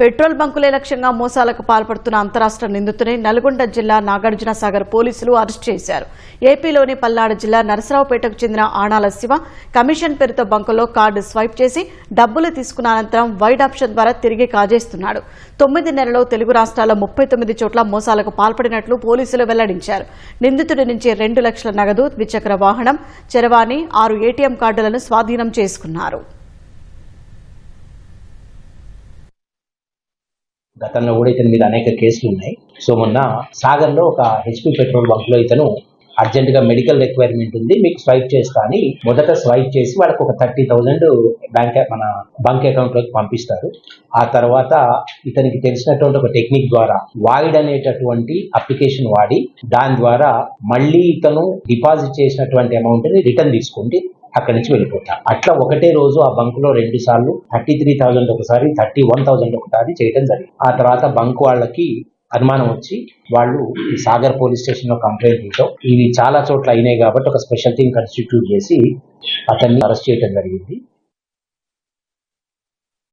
Petrol బంకులే లక్ష్యంగా మోసాలకు పాల్పడుతున్న అంతరాష్ట్ర నిందితుని నల్గొండ జిల్లా నాగార్జున సాగర్ పోలీసులు అరెస్ట్ చేశారు. ఏపీలోని పల్నాడు జిల్లా నరసరావుపేటకు చెందిన ఆణాల శివ కమిషన్ పేరుతో బంకులో కార్డు స్వైప్ చేసి డబ్బులు తీసుకున్న అనంతరం వైడ్ ఆప్షన్ ద్వారా తిరిగి కాజేస్తున్నాడు. తొమ్మిది నెలలో తెలుగు రాష్ట్రాల్లో ముప్పై తొమ్మిది చోట్ల మోసాలకు పాల్పడినట్లు పోలీసులు వెల్లడించారు. నిందితుడి నుంచి రెండు లక్షల నగదు ద్విచక్ర వాహనం చరవాణి ఆరు ఏటీఎం కార్డులను స్వాధీనం చేసుకున్నారు. గతంలో కూడా ఇతని మీద అనేక కేసులు ఉన్నాయి. సో మొన్న సాగర్లో ఒక హెచ్పి పెట్రోల్ బంక్లో ఇతను అర్జెంటుగా మెడికల్ రిక్వైర్మెంట్ ఉంది మీకు స్వైప్ చేస్తా అని మొదట స్వైప్ చేసి వాళ్ళకి ఒక థర్టీ థౌజండ్ బ్యాంక్ మన బంక్ అకౌంట్లోకి పంపిస్తారు. ఆ తర్వాత ఇతనికి తెలిసినటువంటి ఒక టెక్నిక్ ద్వారా వాయిడ్ అనేటటువంటి అప్లికేషన్ వాడి దాని ద్వారా మళ్ళీ ఇతను డిపాజిట్ చేసినటువంటి అమౌంట్ని రిటర్న్ తీసుకుంటే అక్కడి నుంచి వెళ్ళిపోతారు అట్లా ఒకటే రోజు ఆ బంక్లో రెండు సార్లు థర్టీ త్రీ థౌజండ్ ఒకసారి థర్టీ వన్ థౌజండ్ ఒకసారి చేయడం జరిగింది. ఆ తర్వాత బంక్ వాళ్ళకి అనుమానం వచ్చి వాళ్ళు ఈ సాగర్ పోలీస్ స్టేషన్లో కంప్లైంట్ ఇవ్వడం ఇవి చాలా చోట్ల అయినాయి కాబట్టి ఒక స్పెషల్ టీం కన్స్టిట్యూట్ చేసి అతన్ని అరెస్ట్ చేయడం జరిగింది.